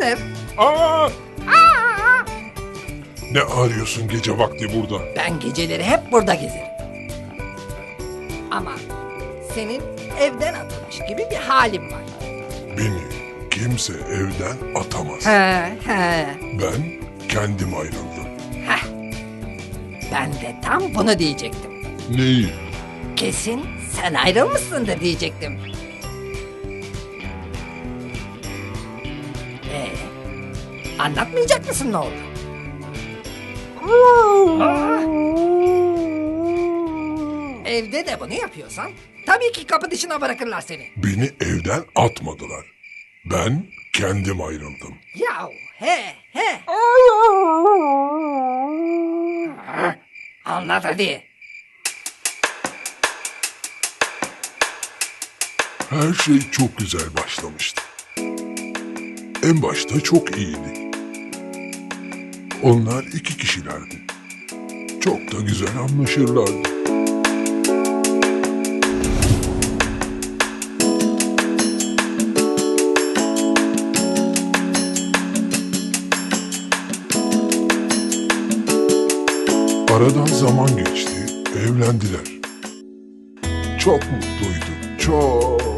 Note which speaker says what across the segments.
Speaker 1: Hayırdır?
Speaker 2: Aa! Ne arıyorsun gece vakti burada?
Speaker 1: Ben geceleri hep burada gezerim. Ama senin evden atılmış gibi bir halin var.
Speaker 2: Beni kimse evden atamaz.
Speaker 1: He he.
Speaker 2: Ben kendim ayrıldım.
Speaker 1: Heh. Ben de tam bunu diyecektim.
Speaker 2: Neyi?
Speaker 1: Kesin sen ayrılmışsındır diyecektim. Anlatmayacak mısın ne oldu? Aa! Evde de bunu yapıyorsan tabii ki kapı dışına bırakırlar seni.
Speaker 2: Beni evden atmadılar. Ben kendim ayrıldım.
Speaker 1: Yahu he he. Ha, Anlat hadi.
Speaker 2: Her şey çok güzel başlamıştı. En başta çok iyiydi. Onlar iki kişilerdi. Çok da güzel anlaşırlardı. Aradan zaman geçti, evlendiler. Çok mutluydu, çok.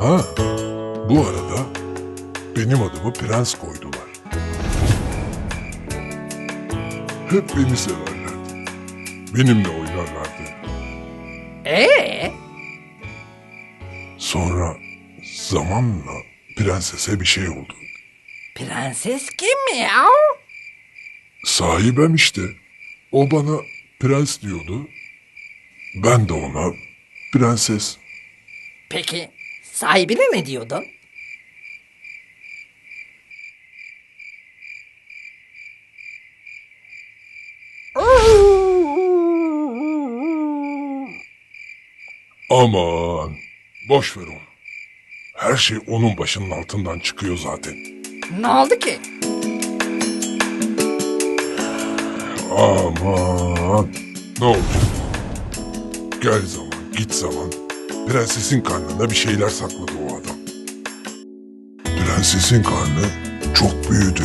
Speaker 2: Ha, bu arada benim adımı prens koydular. Hep beni severlerdi. Benimle oynarlardı.
Speaker 1: Ee,
Speaker 2: Sonra zamanla prensese bir şey oldu.
Speaker 1: prenses kim ya?
Speaker 2: Sahibem işte. O bana prens diyordu. Ben de ona prenses.
Speaker 1: Peki sahibine ne diyordun?
Speaker 2: Aman boş ver onu. Her şey onun başının altından çıkıyor zaten.
Speaker 1: Ne oldu ki?
Speaker 2: Aman ne olacak? Gel zaman git zaman prensesin karnına bir şeyler sakladı o adam. Prensesin karnı çok büyüdü.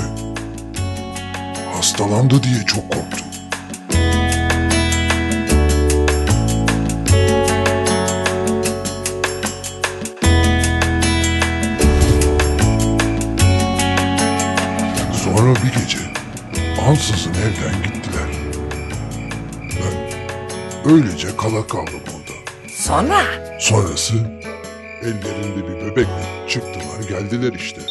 Speaker 2: Hastalandı diye çok korktum. Sonra bir gece ansızın evden gittiler. Ben öylece kala kaldım orada.
Speaker 1: Sonra?
Speaker 2: Sonrası ellerinde bir bebekle çıktılar geldiler işte.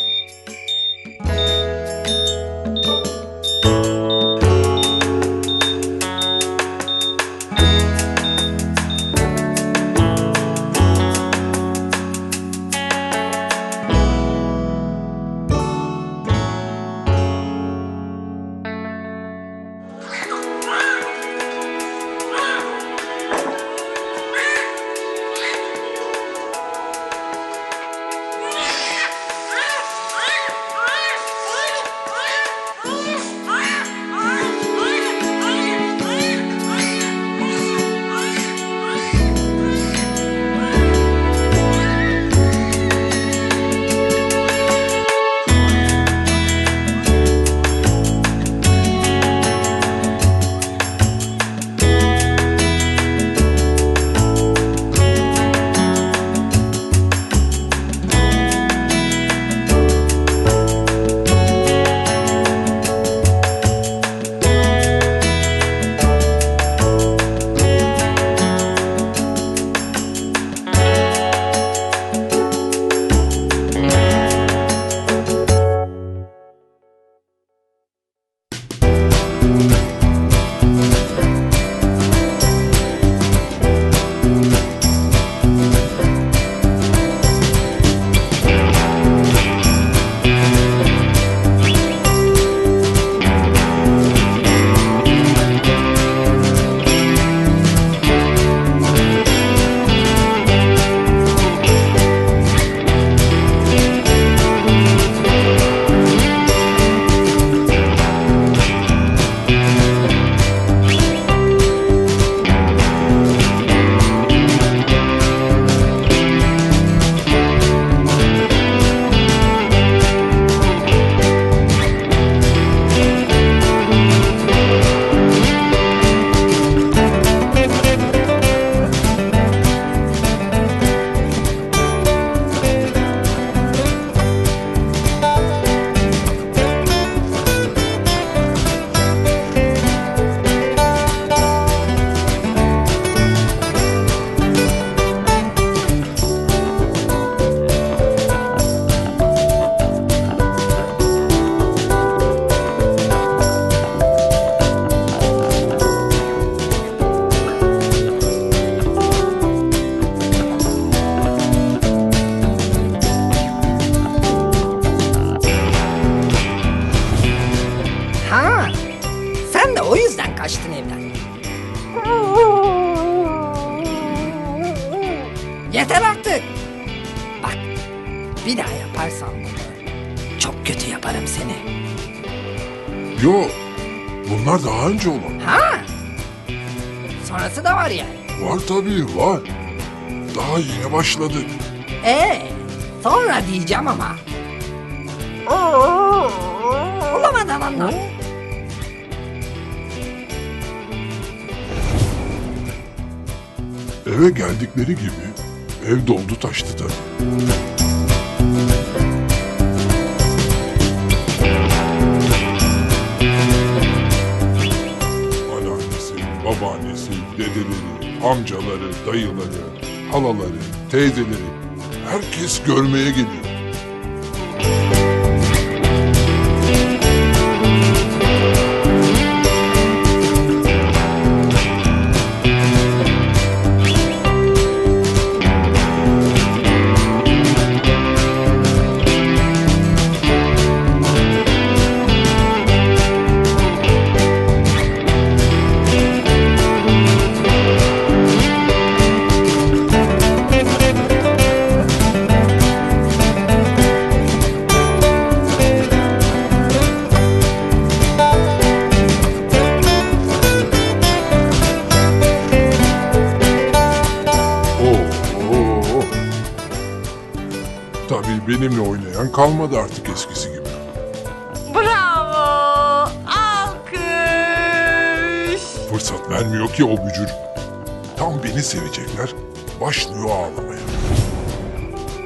Speaker 1: Kaçtın evden. Yeter artık. Bak bir daha yaparsan bunu çok kötü yaparım seni.
Speaker 2: Yo, bunlar daha önce olan.
Speaker 1: Ha? Sonrası da var yani.
Speaker 2: Var tabii var. Daha yeni başladık.
Speaker 1: Ee, sonra diyeceğim ama. Bulamadan anlat.
Speaker 2: Eve geldikleri gibi ev doldu taştı tabii. Anneannesi, babaannesi, dedeleri, amcaları, dayıları, halaları, teyzeleri herkes görmeye geliyor. Oynayan kalmadı artık eskisi gibi.
Speaker 3: Bravo! Alkış!
Speaker 2: Fırsat vermiyor ki o bücür. Tam beni sevecekler, başlıyor ağlamaya.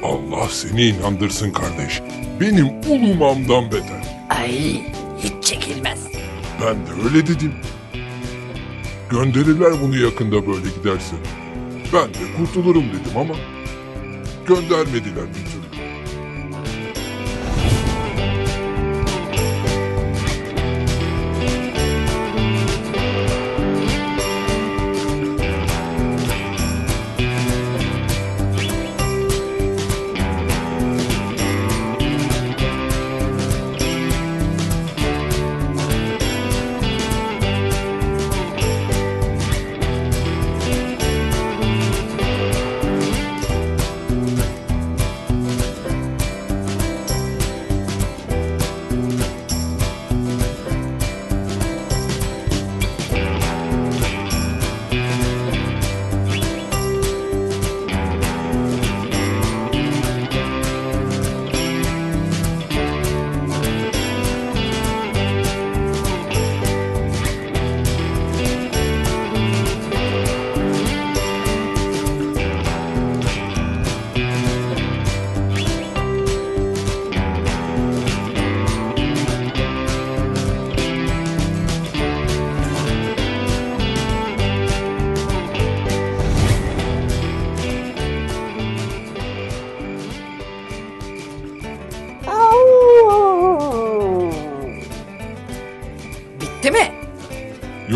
Speaker 2: Allah seni inandırsın kardeş. Benim ulumamdan beter.
Speaker 1: Ay hiç çekilmez.
Speaker 2: Ben de öyle dedim. Gönderirler bunu yakında böyle giderse. Ben de kurtulurum dedim ama göndermediler bir türlü.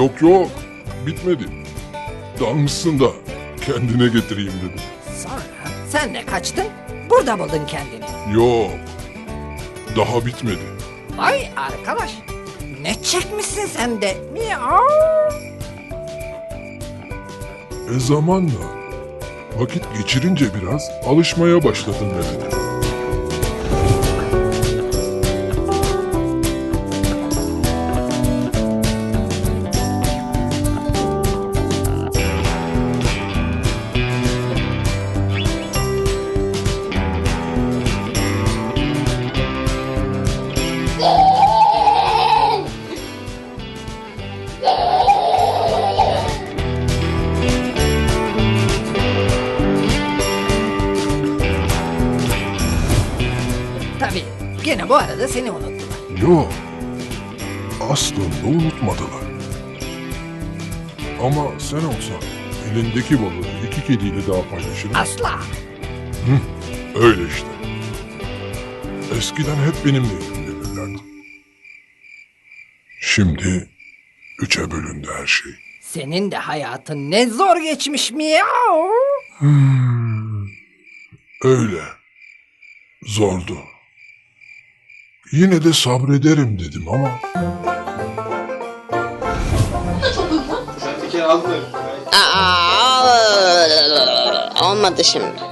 Speaker 2: Yok yok, bitmedi. Dalmışsın da kendine getireyim dedim.
Speaker 1: Sonra sen de kaçtın. Burada buldun kendini.
Speaker 2: Yok, daha bitmedi.
Speaker 1: Vay arkadaş. Ne çekmişsin sen de? Miau.
Speaker 2: E zamanla vakit geçirince biraz alışmaya başladın dedi.
Speaker 1: Tabii gene bu arada seni unuttular.
Speaker 2: Yok, aslında unutmadılar. Ama sen olsan elindeki balığı iki kediyle daha paylaşır mısın?
Speaker 1: Asla.
Speaker 2: Öyle işte. Eskiden hep benimle ilgilenirlerdi. Şimdi üçe bölündü her şey.
Speaker 1: Senin de hayatın ne zor geçmiş miau.
Speaker 2: Öyle. Zordu. Yine de sabrederim dedim ama.
Speaker 4: Aa, olmadı şimdi.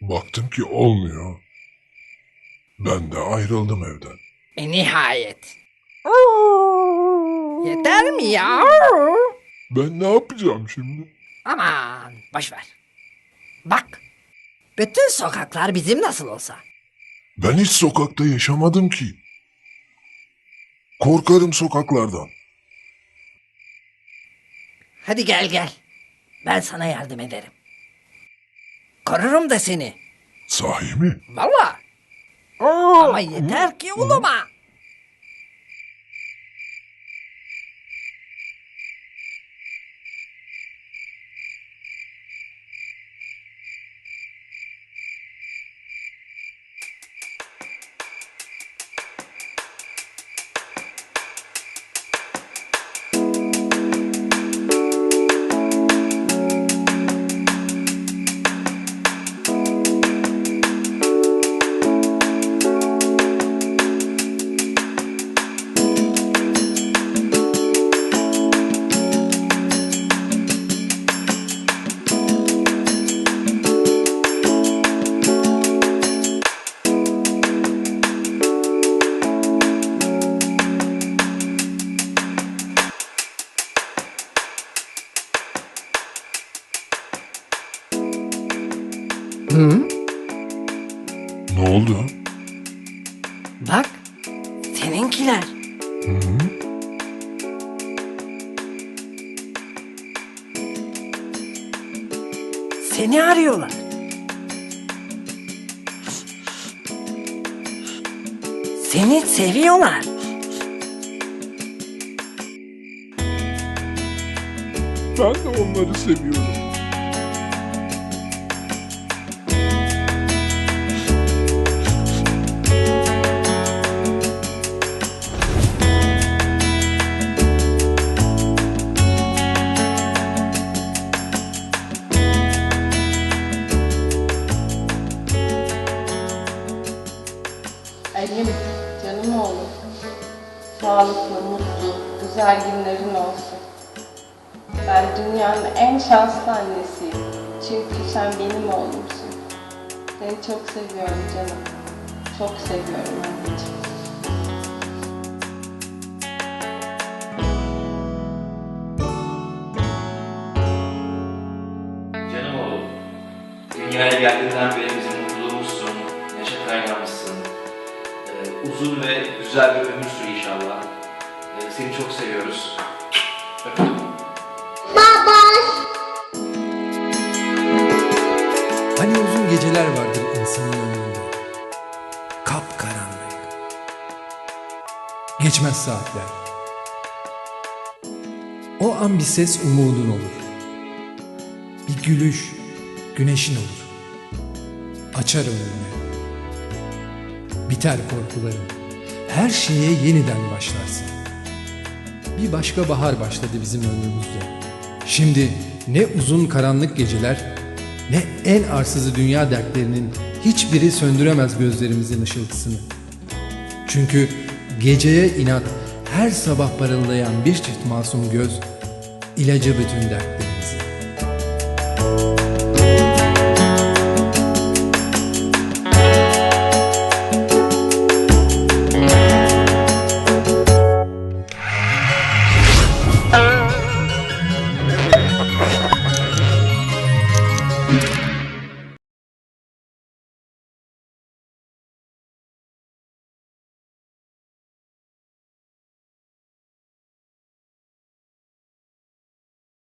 Speaker 2: Baktım ki olmuyor. Ben de ayrıldım evden.
Speaker 1: E nihayet. Yeter mi ya?
Speaker 2: Ben ne yapacağım şimdi?
Speaker 1: Aman boş ver. Bak. Bütün sokaklar bizim nasıl olsa.
Speaker 2: Ben hiç sokakta yaşamadım ki. Korkarım sokaklardan.
Speaker 1: Hadi gel gel. Ben sana yardım ederim. Korurum da seni.
Speaker 2: Sahi mi?
Speaker 1: Valla. Ama yeter ki uluma. Seni arıyorlar. Seni seviyorlar.
Speaker 2: Ben de onları seviyorum.
Speaker 3: Elim, canım oğlum. Sağlıklı, mutlu, güzel günlerin olsun. Ben dünyanın en şanslı annesiyim. Çünkü sen benim oğlumsun. Seni çok seviyorum canım. Çok seviyorum anneciğim.
Speaker 5: Dünyaya geldiğinden beri uzun ve güzel bir ömür sür inşallah. Ee, seni çok seviyoruz. Öpüyorum.
Speaker 6: Hani uzun geceler vardır insanın ömründe. Kapkaranlık. Geçmez saatler. O an bir ses umudun olur. Bir gülüş güneşin olur. Açar önünü. Biter korkuların. Her şeye yeniden başlarsın. Bir başka bahar başladı bizim ömrümüzde. Şimdi ne uzun karanlık geceler ne en arsızı dünya dertlerinin hiçbiri söndüremez gözlerimizin ışıltısını. Çünkü geceye inat her sabah parıldayan bir çift masum göz ilacı bütün dertlerimizi.